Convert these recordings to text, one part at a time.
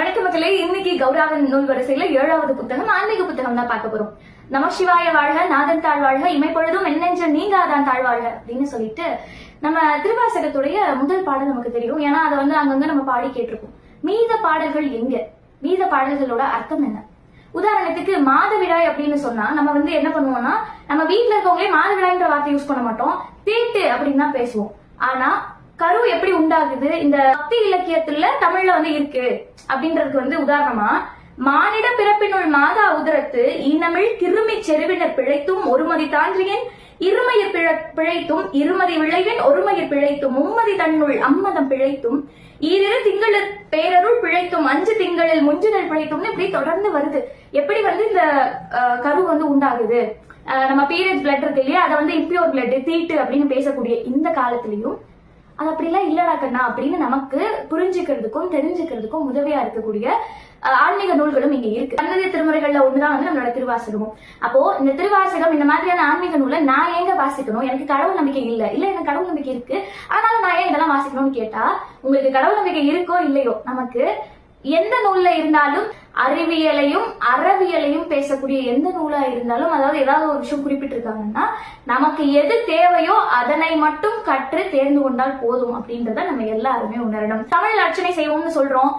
வணக்கம் மக்களே இன்னைக்கு கௌராவின் நூல் வரிசையில ஏழாவது புத்தகம் ஆன்மீக புத்தகம் தான் பார்க்க போறோம். நமசிவாய வாழ்க நாதன் தாழ்வாழ்க இமைப்பொழுதும் என்னென்ற நீங்காதான் தாழ்வாழ்க அப்படின்னு சொல்லிட்டு நம்ம திருவாசகத்துடைய முதல் பாடல் நமக்கு தெரியும். ஏன்னா அதை வந்து அங்கங்க நம்ம பாடி கேட்டிருப்போம். மீத பாடல்கள் எங்க? மீத பாடல்களோட அர்த்தம் என்ன? உதாரணத்துக்கு மாதவிடாய் அப்படின்னு சொன்னா நம்ம வந்து என்ன பண்ணுவோம்னா நம்ம வீட்டுல இருக்கவங்களே மாதவிடாய்ன்ற வார்த்தை யூஸ் பண்ண மாட்டோம். தீட்டு அப்படின்னு தான் பேசுவோம். ஆனா கரு எப்படி உண்டாகுது? இந்த பக்தி இலக்கியத்துல தமிழ்ல வந்து இருக்கு. அப்படின்றதுக்கு வந்து உதாரணமா மானிட பிறப்பினுள் மாதா உதரத்து இனமிழ் கிருமி செருவினர் பிழைத்தும் ஒருமதி தாண்டியன் இருமயிர் பிழைத்தும் இருமதி விளைவின் ஒருமயிர் பிழைத்தும் மும்மதி தன்னுள் அம்மதம் பிழைத்தும் ஈரிரு திங்களர் பேரருள் பிழைத்தும் அஞ்சு திங்களில் முஞ்சுதல் பிழைத்தும்னு இப்படி தொடர்ந்து வருது. எப்படி வந்து இந்த கரு வந்து உண்டாகுது? நம்ம பீரியட்ஸ் பிளட் இருக்கு இல்லையா? அதை வந்து இம்பியூர் பிளட் தீட்டு அப்படின்னு பேசக்கூடிய இந்த காலத்திலையும் அது அப்படிலாம் இல்லடா கண்ணா அப்படின்னு நமக்கு புரிஞ்சுக்கிறதுக்கும் தெரிஞ்சுக்கிறதுக்கும் உதவியா இருக்கக்கூடிய ஆன்மீக நூல்களும் இங்க இருக்கு. சன்னதி திருமுறைகள்ல ஒண்ணுதான் வந்து நம்மளோட திருவாசகமும். அப்போ இந்த திருவாசகம் இந்த மாதிரியான ஆன்மீக நூலை நான் ஏங்க வாசிக்கணும்? எனக்கு கடவுள் நம்பிக்கை இல்ல. இல்ல எனக்கு கடவுள் நம்பிக்கை இருக்கு. ஆனாலும் நான் ஏன் இதெல்லாம் வாசிக்கணும்னு கேட்டா உங்களுக்கு கடவுள் நம்பிக்கை இருக்கோ இல்லையோ நமக்கு எந்த நூல்ல இருந்தாலும் அறிவியலையும் அறவியலையும் பேசக்கூடிய எந்த நூலா இருந்தாலும் அதாவது ஏதாவது ஒரு விஷயம் குறிப்பிட்டிருக்காங்கன்னா நமக்கு எது தேவையோ அதனை மட்டும் கற்று தேர்ந்து கொண்டால் போதும் அப்படின்றத நம்ம எல்லாருமே உணரணும். தமிழ் அர்ச்சனை செய்வோம்னு சொல்றோம்.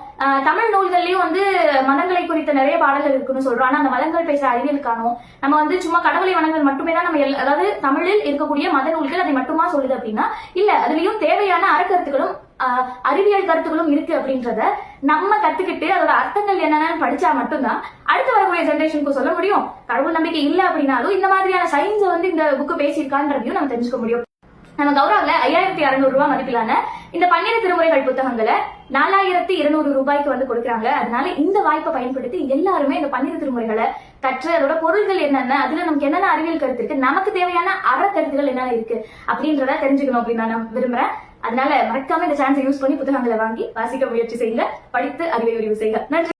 தமிழ் நூல்கள்லயும் வந்து மதங்களை குறித்த நிறைய பாடல்கள் இருக்குன்னு சொல்றோம். ஆனா அந்த மதங்கள் பேசுற அறிவியல் காணும். நம்ம வந்து சும்மா கடவுளை வணங்கல் மட்டுமே தான் நம்ம அதாவது தமிழில் இருக்கக்கூடிய மத நூல்கள் அதை மட்டுமா சொல்லுது அப்படின்னா இல்ல அதுலயும் தேவையான அறக்கருத்துகளும் ஆஹ் அறிவியல் கருத்துக்களும் இருக்கு அப்படின்றத நம்ம கத்துக்கிட்டு அதோட அர்த்தங்கள் என்னென்னு படிச்சா மட்டும்தான் அடுத்து வரக்கூடிய ஜென்ரேஷனுக்கு சொல்ல முடியும். கடவுள் நம்பிக்கை இல்ல அப்படின்னாலும் இந்த மாதிரியான சயின்ஸை வந்து இந்த புக்கு பேசியிருக்கான்றதையும் நம்ம தெரிஞ்சுக்க முடியும். நம்ம கௌரவ்ல ஐயாயிரத்தி அறுநூறு ரூபாய் மதிப்பிலான இந்த பன்னிரு திருமுறைகள் புத்தகங்களை நாலாயிரத்தி இருநூறு ரூபாய்க்கு வந்து கொடுக்குறாங்க. அதனால இந்த வாய்ப்பை பயன்படுத்தி எல்லாருமே இந்த பன்னிரு திருமுறைகளை கற்று அதோட பொருள்கள் என்னென்ன அதுல நமக்கு என்னென்ன அறிவியல் கருத்து இருக்கு நமக்கு தேவையான அற கருத்துகள் என்னென்ன இருக்கு அப்படின்றத தெரிஞ்சுக்கணும் அப்படின்னு நான் விரும்புறேன். அதனால மறக்காம இந்த சான்ஸை யூஸ் பண்ணி புத்தகங்களை வாங்கி வாசிக்க முயற்சி செய்யுங்க படித்து அறிவை விரிவு செய்யுங்க. நன்றி.